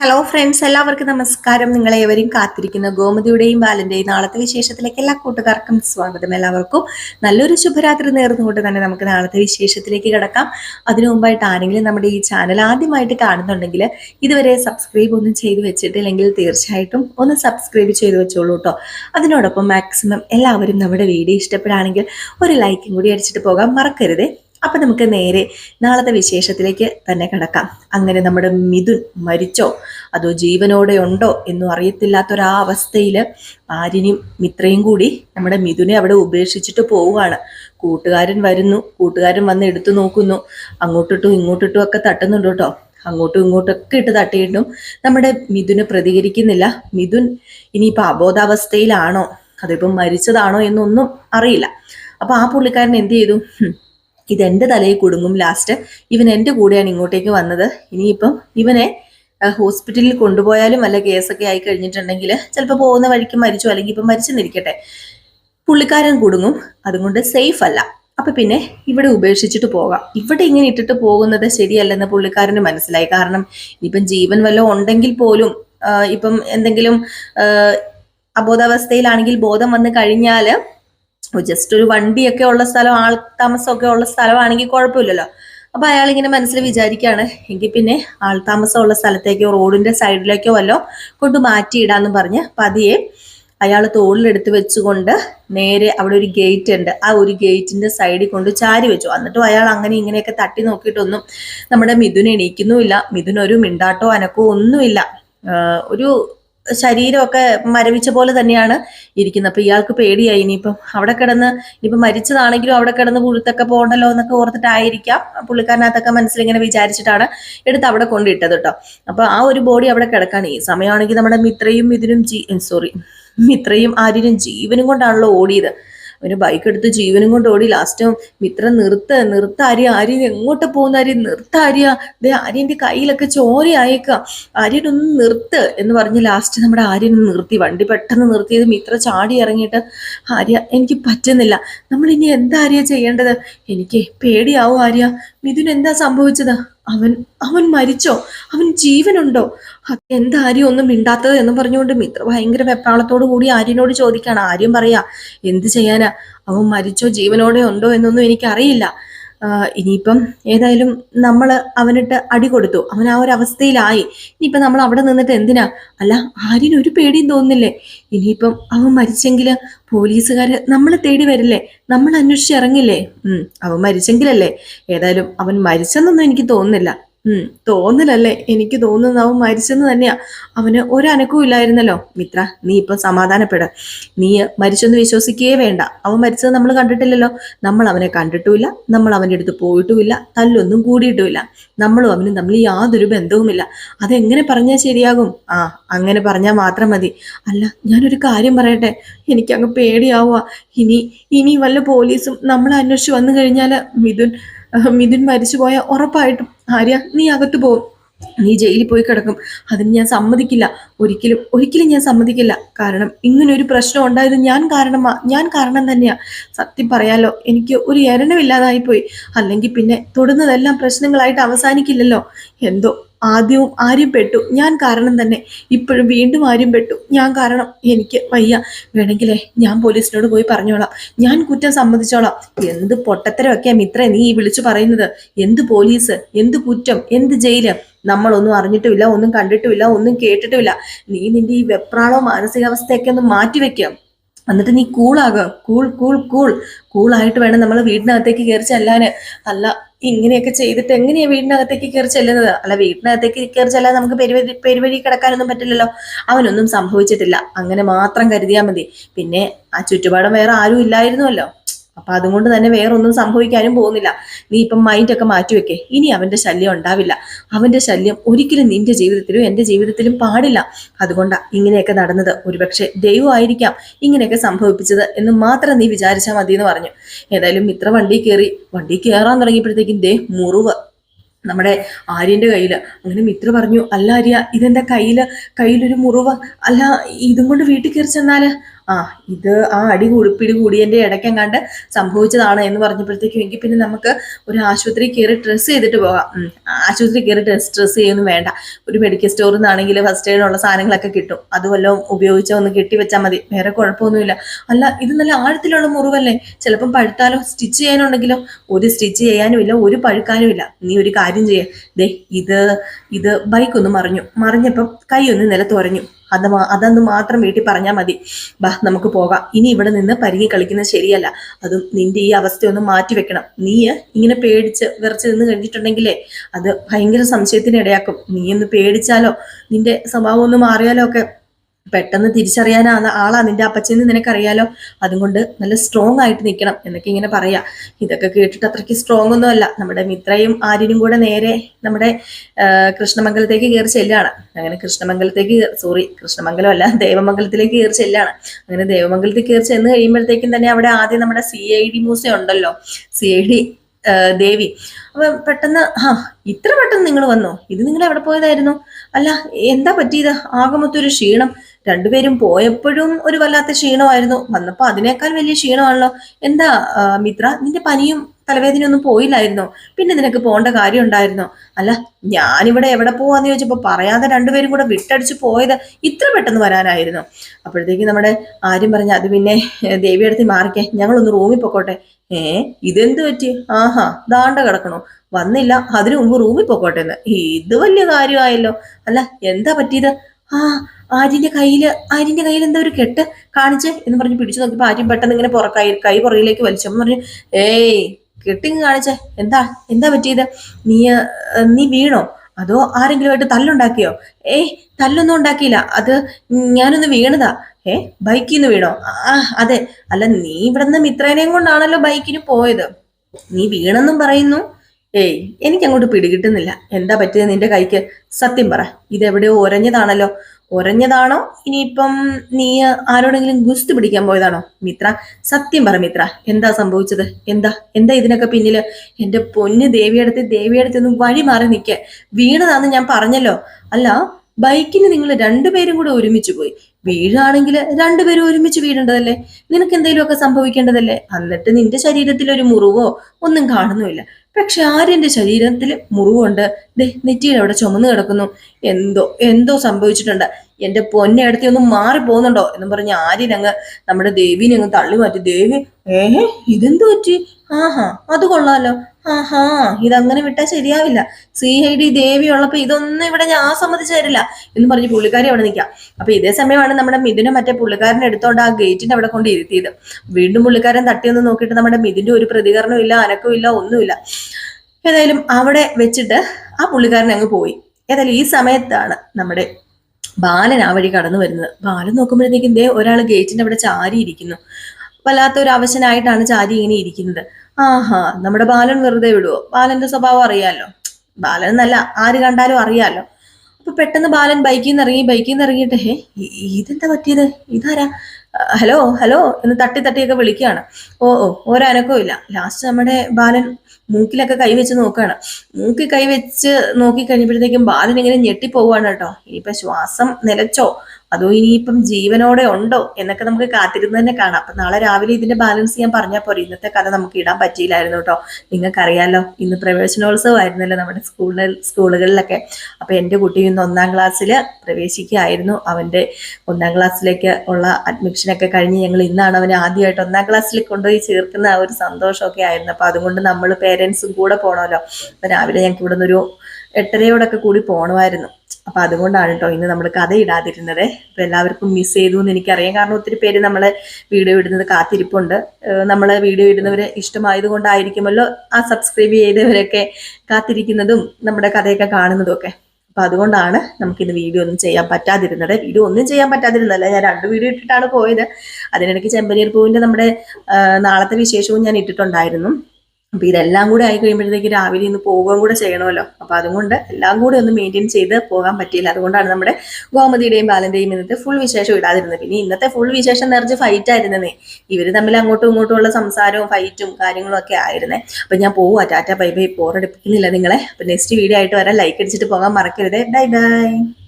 Hello friends എല്ലാവർക്കും നമസ്കാരം. നിങ്ങളെ ഏവരും കാത്തിരിക്കുന്ന ഗോമതിയുടെയും ബാലന്റെയും നാളത്തെ വിശേഷത്തിലേക്ക് എല്ലാ കൂട്ടുകാർക്കും സ്വാഗതം എല്ലാവർക്കും. നല്ലൊരു ശുഭരാത്രി നേർന്നുകൊണ്ട് തന്നെ നമുക്ക് നാളത്തെ വിശേഷത്തിലേക്ക് കിടക്കാം. അതിനു മുമ്പായിട്ട് ആരെങ്കിലും നമ്മുടെ ഈ ചാനൽ ആദ്യമായിട്ട് കാണുന്നുണ്ടെങ്കിൽ ഇതുവരെ സബ്സ്ക്രൈബ് ഒന്നും ചെയ്തു വെച്ചിട്ടില്ലെങ്കിൽ തീർച്ചയായിട്ടും ഒന്ന് സബ്സ്ക്രൈബ് ചെയ്തു വെച്ചോളൂ കേട്ടോ. അതിനോടൊപ്പം മാക്സിമം എല്ലാവരും നമ്മുടെ വീഡിയോ ഇഷ്ടപ്പെടുകയാണെങ്കിൽ ഒരു ലൈക്കും കൂടി അടിച്ചിട്ട് പോകാൻ മറക്കരുത്. അപ്പൊ നമുക്ക് നേരെ നാളത്തെ വിശേഷത്തിലേക്ക് തന്നെ കിടക്കാം. അങ്ങനെ നമ്മുടെ മിഥുൻ മരിച്ചോ? അതോ ജീവനോടെ ഉണ്ടോ എന്നും അറിയത്തില്ലാത്തൊരാ അവസ്ഥയിൽ ആര്യനും മിത്രയും കൂടി നമ്മുടെ മിഥുനെ അവിടെ ഉപേക്ഷിച്ചിട്ട് പോവുകയാണ്. കൂട്ടുകാരൻ വരുന്നു. കൂട്ടുകാരൻ വന്ന് എടുത്തു നോക്കുന്നു. അങ്ങോട്ടിട്ടും ഇങ്ങോട്ടിട്ടും ഒക്കെ തട്ടുന്നുണ്ട് കേട്ടോ. അങ്ങോട്ടും ഇങ്ങോട്ടൊക്കെ ഇട്ട് തട്ടിയിട്ടും നമ്മുടെ മിഥുന് പ്രതികരിക്കുന്നില്ല. മിഥുൻ ഇനിയിപ്പോൾ അബോധാവസ്ഥയിലാണോ? അതിപ്പം മരിച്ചതാണോ എന്നൊന്നും അറിയില്ല. അപ്പോൾ ആ പുള്ളിക്കാരൻ എന്ത് ചെയ്തു? ഹും, ഇതെന്റെ തലയിൽ കുടുങ്ങും. ലാസ്റ്റ് ഇവൻ എന്റെ കൂടെയാണ് ഇങ്ങോട്ടേക്ക് വന്നത്. ഇനിയിപ്പം ഇവനെ ഹോസ്പിറ്റലിൽ കൊണ്ടുപോയാലും വല്ല കേസൊക്കെ ആയി കഴിഞ്ഞിട്ടുണ്ടെങ്കിൽ ചിലപ്പോൾ പോകുന്ന വഴിക്ക് മരിച്ചു അല്ലെങ്കിൽ ഇപ്പം മരിച്ചെന്നിരിക്കട്ടെ പുള്ളിക്കാരൻ കുടുങ്ങും. അതുകൊണ്ട് സേഫ് അല്ല. അപ്പൊ പിന്നെ ഇവിടെ ഉപേക്ഷിച്ചിട്ട് പോകാം. ഇവിടെ ഇങ്ങനെ ഇട്ടിട്ട് പോകുന്നത് ശരിയല്ലെന്ന് പുള്ളിക്കാരന് മനസ്സിലായി. കാരണം ഇപ്പം ജീവൻ വല്ലതും ഉണ്ടെങ്കിൽ പോലും ഇപ്പം എന്തെങ്കിലും അബോധാവസ്ഥയിലാണെങ്കിൽ ബോധം വന്നു കഴിഞ്ഞാൽ ജസ്റ്റ് ഒരു വണ്ടിയൊക്കെ ഉള്ള സ്ഥലം ആൾ താമസമൊക്കെ ഉള്ള സ്ഥലമാണെങ്കിൽ കുഴപ്പമില്ലല്ലോ. അപ്പൊ അയാൾ ഇങ്ങനെ മനസ്സിൽ വിചാരിക്കുകയാണ് എങ്കിൽ പിന്നെ ആൾ താമസമുള്ള സ്ഥലത്തേക്കോ റോഡിന്റെ സൈഡിലേക്കോ വല്ലോ കൊണ്ട് മാറ്റിയിടാന്ന് പറഞ്ഞ് പതിയെ അയാൾ തോളിലെടുത്ത് വെച്ചുകൊണ്ട് നേരെ അവിടെ ഒരു ഗേറ്റ് ഉണ്ട്. ആ ഒരു ഗേറ്റിന്റെ സൈഡിൽ കൊണ്ട് ചാരി വെച്ചു. എന്നിട്ടും അയാൾ അങ്ങനെ ഇങ്ങനെയൊക്കെ തട്ടി നോക്കിയിട്ടൊന്നും നമ്മുടെ മിഥുൻ എണീക്കുന്നുമില്ല. മിഥുൻ ഒരു മിണ്ടാട്ടോ അനക്കോ ഒന്നുമില്ല. ഒരു ശരീരമൊക്കെ മരവിച്ച പോലെ തന്നെയാണ് ഇരിക്കുന്നത്. അപ്പൊ ഇയാൾക്ക് പേടിയായി. ഇനിയിപ്പം അവിടെ കിടന്ന് ഇനിയിപ്പം മരിച്ചതാണെങ്കിലും അവിടെ കിടന്ന് പുഴുത്തൊക്കെ പോകണ്ടല്ലോ എന്നൊക്കെ ഓർത്തിട്ടായിരിക്കാം പുള്ളിക്കാരനകത്തൊക്കെ മനസ്സിൽ ഇങ്ങനെ വിചാരിച്ചിട്ടാണ് എടുത്ത് അവിടെ കൊണ്ടിട്ടത് കേട്ടോ. അപ്പൊ ആ ഒരു ബോഡി അവിടെ കിടക്കാണ് ഈ സമയമാണെങ്കിൽ നമ്മുടെ മിത്രയും ഇതിനും ജീ സോറി മിത്രയും ആര്യനും ജീവനും കൊണ്ടാണല്ലോ ഓടിയത്. അവന് ബൈക്ക് എടുത്ത് ജീവനും കൊണ്ട് ഓടി. ലാസ്റ്റ് മിത്രം നിർത്ത് നിർത്ത ആര്യ എങ്ങോട്ട് പോകുന്ന ആര്യൻ നിർത്ത ആര്യ. ദേ ആര്യന്റെ കയ്യിലൊക്കെ ചോര ആര്യൻ ഒന്ന് നിർത്ത് എന്ന് പറഞ്ഞ് ലാസ്റ്റ് നമ്മുടെ ആര്യൻ നിർത്തി. വണ്ടി പെട്ടെന്ന് നിർത്തിയത് മിത്ര ചാടി ഇറങ്ങിയിട്ട് ആര്യ എനിക്ക് പറ്റുന്നില്ല. നമ്മൾ ഇനി എന്താ ആര്യ ചെയ്യേണ്ടത്? എനിക്ക് പേടിയാവും ആര്യ. മിഥുൻ എന്താ സംഭവിച്ചത്? അവൻ അവൻ മരിച്ചോ? അവൻ ജീവനുണ്ടോ? എന്താ ആര്യം ഒന്നും മിണ്ടാത്തത് എന്ന് പറഞ്ഞുകൊണ്ട് മിത്ര ഭയങ്കര വെപ്രാളത്തോടു കൂടി ആര്യനോട് ചോദിക്കാണ്. ആര്യം പറയാ എന്ത് ചെയ്യാനാ? അവൻ മരിച്ചോ ജീവനോടെ ഉണ്ടോ എന്നൊന്നും എനിക്കറിയില്ല. ഇനിയിപ്പം ഏതായാലും നമ്മൾ അവനിട്ട് അടി കൊടുത്തു. അവൻ ആ ഒരു അവസ്ഥയിലായി. ഇനിയിപ്പം നമ്മൾ അവിടെ നിന്നിട്ട് എന്തിനാ? അല്ല ആരും ഒരു പേടിയും തോന്നുന്നില്ലേ? ഇനിയിപ്പം അവൻ മരിച്ചെങ്കിൽ പോലീസുകാർ നമ്മളെ തേടി വരില്ലേ? നമ്മൾ അന്വേഷിച്ച് ഇറങ്ങില്ലേ? ഉം അവൻ മരിച്ചെങ്കിലല്ലേ? ഏതായാലും അവൻ മരിച്ചെന്നൊന്നും എനിക്ക് തോന്നുന്നില്ല. തോന്നലല്ലേ? എനിക്ക് തോന്നുന്നത് അവൻ മരിച്ചെന്ന് തന്നെയാ. അവന് ഒരനക്കവും ഇല്ലായിരുന്നല്ലോ. മിത്ര നീ ഇപ്പൊ സമാധാനപ്പെട. നീ മരിച്ചെന്ന് വിശ്വസിക്കുകയേ വേണ്ട. അവൻ മരിച്ചത് നമ്മൾ കണ്ടിട്ടില്ലല്ലോ. നമ്മൾ അവനെ കണ്ടിട്ടുമില്ല. നമ്മൾ അവന്റെ അടുത്ത് പോയിട്ടുമില്ല. തല്ലൊന്നും കൂടിയിട്ടുമില്ല. നമ്മളും അവനും തമ്മിൽ യാതൊരു ബന്ധവുമില്ല. അതെങ്ങനെ പറഞ്ഞാൽ ശരിയാകും? ആ അങ്ങനെ പറഞ്ഞാൽ മാത്രം മതി. അല്ല ഞാനൊരു കാര്യം പറയട്ടെ? എനിക്കങ്ങ് പേടിയാവുക ഇനി ഇനി വല്ല പോലീസും നമ്മളെ അന്വേഷിച്ച് വന്നു കഴിഞ്ഞാൽ മിഥുൻ മിഥുൻ മരിച്ചു പോയാൽ ഉറപ്പായിട്ടും ആര്യ നീ അകത്ത് പോകും. നീ ജയിലിൽ പോയി കിടക്കും. അതിന് ഞാൻ സമ്മതിക്കില്ല. ഒരിക്കലും ഒരിക്കലും ഞാൻ സമ്മതിക്കില്ല. കാരണം ഇങ്ങനൊരു പ്രശ്നം ഉണ്ടായത് ഞാൻ കാരണമാ ഞാൻ കാരണം തന്നെയാ. സത്യം പറയാലോ എനിക്ക് ഒരു എരണമില്ലാതായി പോയി. അല്ലെങ്കിൽ പിന്നെ തൊടുന്നതെല്ലാം പ്രശ്നങ്ങളായിട്ട് അവസാനിക്കില്ലല്ലോ. എന്തോ ആദ്യവും ആരും പെട്ടു. ഞാൻ കാരണം തന്നെ. ഇപ്പോഴും വീണ്ടും ആരും പെട്ടു. ഞാൻ കാരണം എനിക്ക് വയ്യ. വേണമെങ്കിലേ ഞാൻ പോലീസിനോട് പോയി പറഞ്ഞോളാം. ഞാൻ കുറ്റം സമ്മതിച്ചോളാം. എന്ത് പൊട്ടത്തരമൊക്കെയാ മിത്രേ നീ വിളിച്ചു പറയുന്നത്? എന്ത് പോലീസ്? എന്ത് കുറ്റം? എന്ത് ജയിൽ? നമ്മളൊന്നും അറിഞ്ഞിട്ടുമില്ല ഒന്നും കണ്ടിട്ടുമില്ല ഒന്നും കേട്ടിട്ടുമില്ല. നീ നിന്റെ ഈ വെപ്രാളോ മാനസികാവസ്ഥയൊക്കെ ഒന്ന് മാറ്റിവെക്കാം എന്നിട്ട് നീ കൂളാകുക കൂൾ കൂൾ കൂൾ കൂളായിട്ട് വേണം നമ്മൾ വീടിനകത്തേക്ക് കയറി ചെല്ലാന്. അല്ല ഇങ്ങനെയൊക്കെ ചെയ്തിട്ട് എങ്ങനെയാണ് വീടിനകത്തേക്ക് കയറി ചെല്ലുന്നത്? അല്ല വീടിനകത്തേക്ക് കയറി ചെല്ലാൻ നമുക്ക് പെരുവഴി പെരുവഴി കിടക്കാനൊന്നും പറ്റില്ലല്ലോ. അവനൊന്നും സംഭവിച്ചിട്ടില്ല. അങ്ങനെ മാത്രം കരുതിയാൽ മതി. പിന്നെ ആ ചുറ്റുപാടും വേറെ ആരും ഇല്ലായിരുന്നുവല്ലോ അപ്പൊ അതുകൊണ്ട് തന്നെ വേറൊന്നും സംഭവിക്കാനും പോകുന്നില്ല. നീ ഇപ്പം മൈൻഡൊക്കെ മാറ്റിവെക്കേ ഇനി അവന്റെ ശല്യം ഉണ്ടാവില്ല. അവന്റെ ശല്യം ഒരിക്കലും നിന്റെ ജീവിതത്തിലും എന്റെ ജീവിതത്തിലും പാടില്ല. അതുകൊണ്ടാ ഇങ്ങനെയൊക്കെ നടന്നത്. ഒരുപക്ഷെ ദൈവമായിരിക്കാം ഇങ്ങനെയൊക്കെ സംഭവിപ്പിച്ചത് എന്ന് മാത്രം നീ വിചാരിച്ചാൽ മതി എന്ന് പറഞ്ഞു. ഏതായാലും ഇത്ര വണ്ടി കയറി വണ്ടി കയറാൻ തുടങ്ങിയപ്പോഴത്തേക്കും ദേ മുറിവ് നമ്മുടെ ആര്യന്റെ കയ്യിൽ അങ്ങനെ മിത്ര പറഞ്ഞു അല്ല ആര്യ ഇതെന്താ കയ്യിൽ കയ്യിലൊരു മുറിവ്? അല്ല ഇതും കൊണ്ട് വീട്ടിൽ കയറി ചെന്നാൽ ആ ഇത് ആ അടി കൂടി പിടി ഇടയ്ക്കും ഇടയ്ക്കെങ്ങാണ്ട് സംഭവിച്ചതാണ് എന്ന് പറഞ്ഞപ്പോഴത്തേക്കും എങ്കിൽ പിന്നെ നമുക്ക് ഒരു ആശുപത്രി കയറി ഡ്രസ്സ് ചെയ്തിട്ട് പോകാം. ആശുപത്രി കയറി ഡ്രസ് ഡ്രസ്സ് ചെയ്യൊന്നും വേണ്ട. ഒരു മെഡിക്കൽ സ്റ്റോറിൽ നിന്നാണെങ്കിൽ ഫസ്റ്റ് എയ്ഡിനുള്ള സാധനങ്ങളൊക്കെ കിട്ടും. അത് വല്ലതും ഉപയോഗിച്ചോ ഒന്ന് കെട്ടിവെച്ചാൽ മതി. വേറെ കുഴപ്പമൊന്നുമില്ല. അല്ല ഇത് നല്ല ആഴത്തിലുള്ള മുറിവല്ലേ? ചിലപ്പം പഴുത്താലോ സ്റ്റിച്ച് ചെയ്യാനുണ്ടെങ്കിലോ? ഒരു സ്റ്റിച്ച് ചെയ്യാനും ഇല്ല ഒരു പഴുക്കാനും ഇല്ല നീ ഒരു കാര്യം ചെയ്യേ. ദേ ഇത് ഇത് ബൈക്ക് ഒന്ന് മറിഞ്ഞു. മറിഞ്ഞപ്പം കൈ ഒന്ന് നിലത്തുറഞ്ഞു അത് അതെന്ന് മാത്രം വീട്ടിൽ പറഞ്ഞാൽ മതി. ബാ നമുക്ക് പോകാം. ഇനി ഇവിടെ നിന്ന് പരിങ്ങി കളിക്കുന്നത് ശരിയല്ല. അതും നിന്റെ ഈ അവസ്ഥയൊന്നും മാറ്റി വെക്കണം. നീ ഇങ്ങനെ പേടിച്ച് വിറച്ച് നിന്ന് കഴിഞ്ഞിട്ടുണ്ടെങ്കിലേ അത് ഭയങ്കര സംശയത്തിന് ഇടയാക്കും നീ ഒന്ന് പേടിച്ചാലോ? നിന്റെ സ്വഭാവം ഒന്ന് മാറിയാലോ ഒക്കെ? പെട്ടെന്ന് തിരിച്ചറിയാനാ ആളാ. നിന്റെ അപ്പച്ചെന്ന് നിനക്കറിയാലോ? അതുകൊണ്ട് നല്ല സ്ട്രോങ് ആയിട്ട് നിൽക്കണം എന്നൊക്കെ ഇങ്ങനെ പറയാ. ഇതൊക്കെ കേട്ടിട്ട് അത്രയ്ക്ക് സ്ട്രോങ് ഒന്നും അല്ല. നമ്മുടെ മിത്രയും ആര്യനും കൂടെ നേരെ നമ്മുടെ കൃഷ്ണമംഗലത്തേക്ക് കയറി ചെല്ലാണ്. അങ്ങനെ കൃഷ്ണമംഗലത്തേക്ക് സോറി കൃഷ്ണമംഗലം അല്ല ദേവമംഗലത്തിലേക്ക് കയറി ചെല്ലാണ്. അങ്ങനെ ദേവമംഗലത്തിൽ കയറി ചെന്ന് കഴിയുമ്പോഴത്തേക്കും തന്നെ അവിടെ ആദ്യം നമ്മുടെ സി ഐ ഡി മ്യൂസിയം ഉണ്ടല്ലോ. സി ഐ ഡി ദേവി. അപ്പൊ പെട്ടെന്ന് ആ ഇത്ര പെട്ടെന്ന് നിങ്ങൾ വന്നോ? ഇത് നിങ്ങൾ എവിടെ പോയതായിരുന്നു? അല്ല എന്താ പറ്റിയത്? ആകെ മൊത്തം ഒരു ക്ഷീണം. രണ്ടുപേരും പോയപ്പോഴും ഒരു വല്ലാത്ത ക്ഷീണമായിരുന്നു. വന്നപ്പോ അതിനേക്കാൾ വലിയ ക്ഷീണമാണല്ലോ. എന്താ മിത്ര നിന്റെ പനിയും തലവേദനയൊന്നും പോയില്ലായിരുന്നോ? പിന്നെ നിനക്ക് പോകേണ്ട കാര്യം ഉണ്ടായിരുന്നോ? അല്ല ഞാനിവിടെ എവിടെ പോവാന്ന് ചോദിച്ചപ്പോ പറയാതെ രണ്ടുപേരും കൂടെ വിട്ടടിച്ച് പോയത് ഇത്ര പെട്ടെന്ന് വരാനായിരുന്നു. അപ്പോഴത്തേക്ക് നമ്മുടെ ആര്യം പറഞ്ഞ അത് പിന്നെ മാറിക്കെ മാറിക്കേ ഞങ്ങളൊന്ന് റൂമിൽ പൊക്കോട്ടെ. ഏ ഇതെന്ത് പറ്റി? ആഹാ ദാണ്ട കിടക്കണോ. വന്നില്ല അതിനു മുമ്പ് റൂമിൽ പൊക്കോട്ടെ എന്ന് ഇത് വലിയ കാര്യമായല്ലോ. അല്ല എന്താ പറ്റിയത്? ആ ആര്യന്റെ കയ്യിൽ ആര്യന്റെ കയ്യിൽ എന്താ ഒരു കെട്ട് കാണിച്ച് എന്ന് പറഞ്ഞ് പിടിച്ചു നോക്കിയപ്പോ ആര്യം പെട്ടെന്ന് ഇങ്ങനെ പുറ കൈ പുറകിലേക്ക് വലിച്ചു. പറഞ്ഞു ഏയ് കെട്ടിങ് കാണിച്ചേ. എന്താ എന്താ പറ്റിയത്? നീ നീ വീണോ? അതോ ആരെങ്കിലുമായിട്ട് തല്ലുണ്ടാക്കിയോ? ഏയ് തല്ലൊന്നും ഉണ്ടാക്കിയില്ല. അത് ഞാനൊന്ന് വീണതാ. ഏ ബൈക്കിൽ നിന്ന് വീണോ? ആ അതെ. അല്ല നീ ഇവിടുന്ന് മിത്രേനെയും കൊണ്ടാണല്ലോ ബൈക്കിന് പോയത്. നീ വീണെന്നും പറയുന്നു. ഏയ് എനിക്ക് അങ്ങോട്ട് പിടികിട്ടുന്നില്ല. എന്താ പറ്റിയത് നിന്റെ കൈക്ക്? സത്യം പറ. ഇതെവിടെയോ ഒരഞ്ഞതാണല്ലോ. ഒരഞ്ഞതാണോ ഇനിയിപ്പം നീ ആരോടെങ്കിലും ഗുസ്തി പിടിക്കാൻ പോയതാണോ? മിത്ര സത്യം പറ മിത്ര എന്താ സംഭവിച്ചത്? എന്താ? എന്താ ഇതിനൊക്കെ പിന്നിൽ? എന്റെ പൊന്ന് ദേവിയടുത്ത് ദേവിയടുത്ത് ഒന്ന് വഴി മാറി നിൽക്കേ വീണതാന്ന് ഞാൻ പറഞ്ഞല്ലോ. അല്ല ബൈക്കിന് നിങ്ങൾ രണ്ടുപേരും കൂടെ ഒരുമിച്ച് പോയി. വീഴാണെങ്കിൽ രണ്ടുപേരും ഒരുമിച്ച് വീഴേണ്ടതല്ലേ? നിനക്ക് എന്തെങ്കിലുമൊക്കെ സംഭവിക്കേണ്ടതല്ലേ? എന്നിട്ട് നിന്റെ ശരീരത്തിൽ ഒരു മുറിവോ ഒന്നും കാണുന്നുമില്ല. പക്ഷെ ആര്യന്റെ ശരീരത്തിൽ മുറിവുണ്ട്. ദേ നെറ്റിയുടെ അവിടെ ചുമന്ന് കിടക്കുന്നു. എന്തോ എന്തോ സംഭവിച്ചിട്ടുണ്ട്. എന്റെ പൊന്നെ അടുത്ത് ഒന്ന് മാറി പോകുന്നുണ്ടോ എന്നും പറഞ്ഞ് ആര്യൻ അങ്ങ് നമ്മുടെ ദേവീനെ അങ്ങ് തള്ളി മാറ്റി ദേവി ഏഹേ ഇതെന്ത് പറ്റി? ആഹാ അത് കൊള്ളാലോ. ആഹാ ഇതങ്ങനെ വിട്ടാൽ ശരിയാവില്ല. സി ഐ ഡി ദേവി ഉള്ളപ്പോ ഇതൊന്നും ഇവിടെ ഞാൻ സമ്മതിച്ചു തരില്ല എന്ന് പറഞ്ഞ് പുള്ളിക്കാരി അവിടെ നിൽക്കാം അപ്പൊ ഇതേ സമയമാണ് നമ്മുടെ മിഥുനെ മറ്റേ പുള്ളിക്കാരനെ എടുത്തോണ്ട് ആ ഗേറ്റിന്റെ അവിടെ കൊണ്ട് ഇരുത്തിയത്. വീണ്ടും പുള്ളിക്കാരൻ തട്ടിയൊന്ന് നോക്കിയിട്ട് നമ്മുടെ മിഥുന്റെ ഒരു പ്രതികരണവും ഇല്ല അനക്കവും ഇല്ല ഒന്നുമില്ല. ഏതായാലും അവിടെ വെച്ചിട്ട് ആ പുള്ളിക്കാരൻ അങ്ങ് പോയി. ഏതായാലും ഈ സമയത്താണ് നമ്മുടെ ബാലൻ ആ വഴി കടന്നു വരുന്നത്. ബാലൻ നോക്കുമ്പോഴത്തേക്കും ദേ ഒരാൾ ഗേറ്റിന്റെ അവിടെ ചാരി ഇരിക്കുന്നു വല്ലാത്ത ഒരു അവശനായിട്ടാണ് ചാരി ഇങ്ങനെ ഇരിക്കുന്നത്. ആഹാ നമ്മുടെ ബാലൻ വെറുതെ വിടുവോ? ബാലന്റെ സ്വഭാവം അറിയാലോ. ബാലൻ എന്നല്ല ആര് കണ്ടാലും അറിയാലോ. അപ്പൊ പെട്ടെന്ന് ബാലൻ ബൈക്കിൽ നിന്ന് ഇറങ്ങി ബൈക്കിൽ നിന്ന് ഇറങ്ങിയിട്ട് ഹേ ഇതെന്താ പറ്റിയത്? ഇതാരാ? ഹലോ ഹലോ എന്ന് തട്ടി തട്ടിയൊക്കെ വിളിക്കുകയാണ്. ഓ ഓ ഒരനക്കവും ഇല്ല. ലാസ്റ്റ് നമ്മുടെ ബാലൻ മൂക്കിലൊക്കെ കൈവച്ച് നോക്കുകയാണ്. മൂക്കിൽ കൈവച്ച് നോക്കി കഴിഞ്ഞപ്പോഴത്തേക്കും ബാലൻ ഇങ്ങനെ ഞെട്ടിപ്പോവാണ് കേട്ടോ. ഇനിയിപ്പൊ ശ്വാസം നിലച്ചോ? അതോ ഇനിയിപ്പം ജീവനോടെ ഉണ്ടോ എന്നൊക്കെ നമുക്ക് കാത്തിരുന്ന് തന്നെ കാണാം. അപ്പൊ നാളെ രാവിലെ ഇതിന്റെ ബാലൻസ് ചെയ്യാൻ പറഞ്ഞാൽ പോരെ. ഇന്നത്തെ കഥ നമുക്ക് ഇടാൻ പറ്റിയില്ലായിരുന്നു കേട്ടോ. നിങ്ങൾക്കറിയാലോ ഇന്ന് പ്രവേശനോത്സവം ആയിരുന്നല്ലോ നമ്മുടെ സ്കൂളിൽ സ്കൂളുകളിലൊക്കെ. അപ്പൊ എന്റെ കുട്ടി ഇന്ന് ഒന്നാം ക്ലാസ്സിൽ പ്രവേശിക്കുകയായിരുന്നു. അവന്റെ ഒന്നാം ക്ലാസ്സിലേക്ക് ഉള്ള അഡ്മിഷനൊക്കെ കഴിഞ്ഞ് ഞങ്ങൾ ഇന്നാണ് അവനെ ആദ്യമായിട്ട് ഒന്നാം ക്ലാസ്സിൽ കൊണ്ടുപോയി ചേർക്കുന്ന ആ ഒരു സന്തോഷമൊക്കെ ആയിരുന്നു. അപ്പൊ അതുകൊണ്ട് നമ്മൾ പേരൻസും കൂടെ പോകണമല്ലോ അപ്പൊ രാവിലെ ഞങ്ങൾക്ക് ഇവിടെ നിന്നൊരു എട്ടരയോടൊക്കെ കൂടി പോകണമായിരുന്നു അപ്പൊ അതുകൊണ്ടാണ് കേട്ടോ ഇന്ന് നമ്മൾ കഥ ഇടാതിരുന്നത് എല്ലാവർക്കും മിസ് ചെയ്തു എന്ന് എനിക്കറിയാം. കാരണം ഒത്തിരി പേര് നമ്മളെ വീഡിയോ ഇടുന്നത് കാത്തിരിപ്പുണ്ട്. നമ്മൾ വീഡിയോ ഇടുന്നവരെ ഇഷ്ടമായത് കൊണ്ടായിരിക്കുമല്ലോ ആ സബ്സ്ക്രൈബ് ചെയ്തവരൊക്കെ കാത്തിരിക്കുന്നതും നമ്മുടെ കഥയൊക്കെ കാണുന്നതും ഒക്കെ അപ്പൊ അതുകൊണ്ടാണ് നമുക്കിന്ന് വീഡിയോ ഒന്നും ചെയ്യാൻ പറ്റാതിരുന്നത്. വീഡിയോ ഒന്നും ചെയ്യാൻ പറ്റാതിരുന്നല്ല ഞാൻ രണ്ട് വീഡിയോ ഇട്ടിട്ടാണ് പോയത്. അതിനിടയ്ക്ക് ചെമ്പനീർ പൂവിന്റെ നമ്മുടെ നാളത്തെ വിശേഷവും ഞാൻ ഇട്ടിട്ടുണ്ടായിരുന്നു. അപ്പൊ ഇതെല്ലാം കൂടെ ആയി കഴിയുമ്പോഴത്തേക്ക് രാവിലെ ഇന്ന് പോവുകയും കൂടെ ചെയ്യണമല്ലോ. അപ്പോൾ അതുകൊണ്ട് എല്ലാം കൂടെ ഒന്ന് മെയിന്റെയിൻ ചെയ്ത് പോകാൻ പറ്റിയില്ല. അതുകൊണ്ടാണ് നമ്മുടെ ഗോമതിയുടെയും ബാലന്റെയും ഇന്നത്തെ ഫുൾ വിശേഷം ഇടാതിരുന്നത്. പിന്നെ ഇന്നത്തെ ഫുൾ വിശേഷം നിറച്ച് ഫൈറ്റ് ആയിരുന്നേ. ഇവർ തമ്മിൽ അങ്ങോട്ടും ഇങ്ങോട്ടും ഉള്ള സംസാരവും ഫൈറ്റും കാര്യങ്ങളും ഒക്കെ ആയിരുന്നേ. അപ്പം ഞാൻ പോവുക ടാറ്റ ബൈ ബൈ. പോറടിപ്പിക്കുന്നില്ല നിങ്ങളെ. അപ്പോൾ നെക്സ്റ്റ് വീഡിയോ ആയിട്ട് വരാം. ലൈക്ക് അടിച്ചിട്ട് പോകാൻ മറക്കരുത്. Bye bye